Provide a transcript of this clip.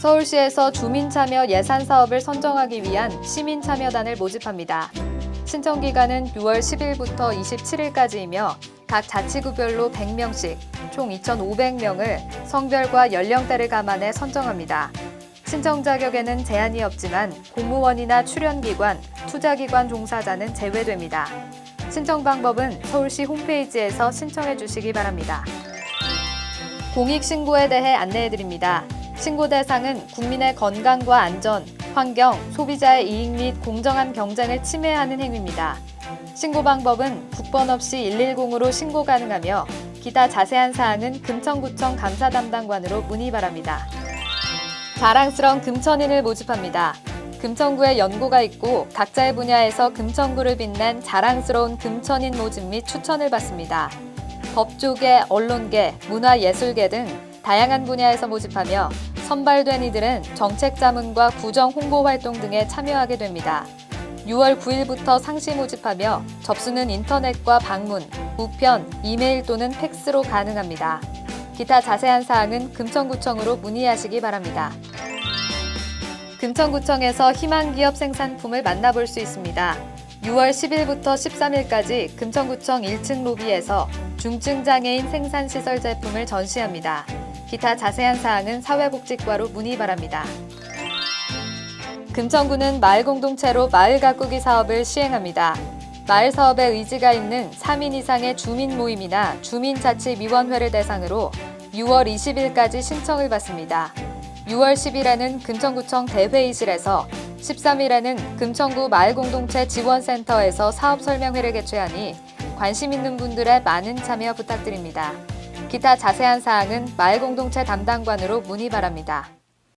서울시에서 주민참여 예산 사업을 선정하기 위한 시민참여단을 모집합니다. 신청 기간은 6월 10일부터 27일까지이며 각 자치구별로 100명씩 총 2,500명을 성별과 연령대를 감안해 선정합니다. 신청 자격에는 제한이 없지만 공무원이나 출연기관, 투자기관 종사자는 제외됩니다. 신청 방법은 서울시 홈페이지에서 신청해 주시기 바랍니다. 공익신고에 대해 안내해 드립니다. 신고 대상은 국민의 건강과 안전, 환경, 소비자의 이익 및 공정한 경쟁을 침해하는 행위입니다. 신고 방법은 국번 없이 110으로 신고 가능하며 기타 자세한 사항은 금천구청 감사 담당관으로 문의 바랍니다. 자랑스러운 금천인을 모집합니다. 금천구에 연고가 있고 각자의 분야에서 금천구를 빛낸 자랑스러운 금천인 모집 및 추천을 받습니다. 법조계, 언론계, 문화예술계 등 다양한 분야에서 모집하며 선발된 이들은 정책 자문과 구정 홍보 활동 등에 참여하게 됩니다. 6월 9일부터 상시 모집하며 접수는 인터넷과 방문, 우편, 이메일 또는 팩스로 가능합니다. 기타 자세한 사항은 금천구청으로 문의하시기 바랍니다. 금천구청에서 희망기업 생산품을 만나볼 수 있습니다. 6월 10일부터 13일까지 금천구청 1층 로비에서 중증 장애인 생산시설 제품을 전시합니다. 기타 자세한 사항은 사회복지과로 문의 바랍니다. 금천구는 마을 공동체로 마을 가꾸기 사업을 시행합니다. 마을 사업에 의지가 있는 3인 이상의 주민 모임이나 주민자치위원회를 대상으로 6월 20일까지 신청을 받습니다. 6월 10일에는 금천구청 대회의실에서 13일에는 금천구 마을공동체 지원센터에서 사업 설명회를 개최하니 관심 있는 분들의 많은 참여 부탁드립니다. 기타 자세한 사항은 마을공동체 담당관으로 문의 바랍니다.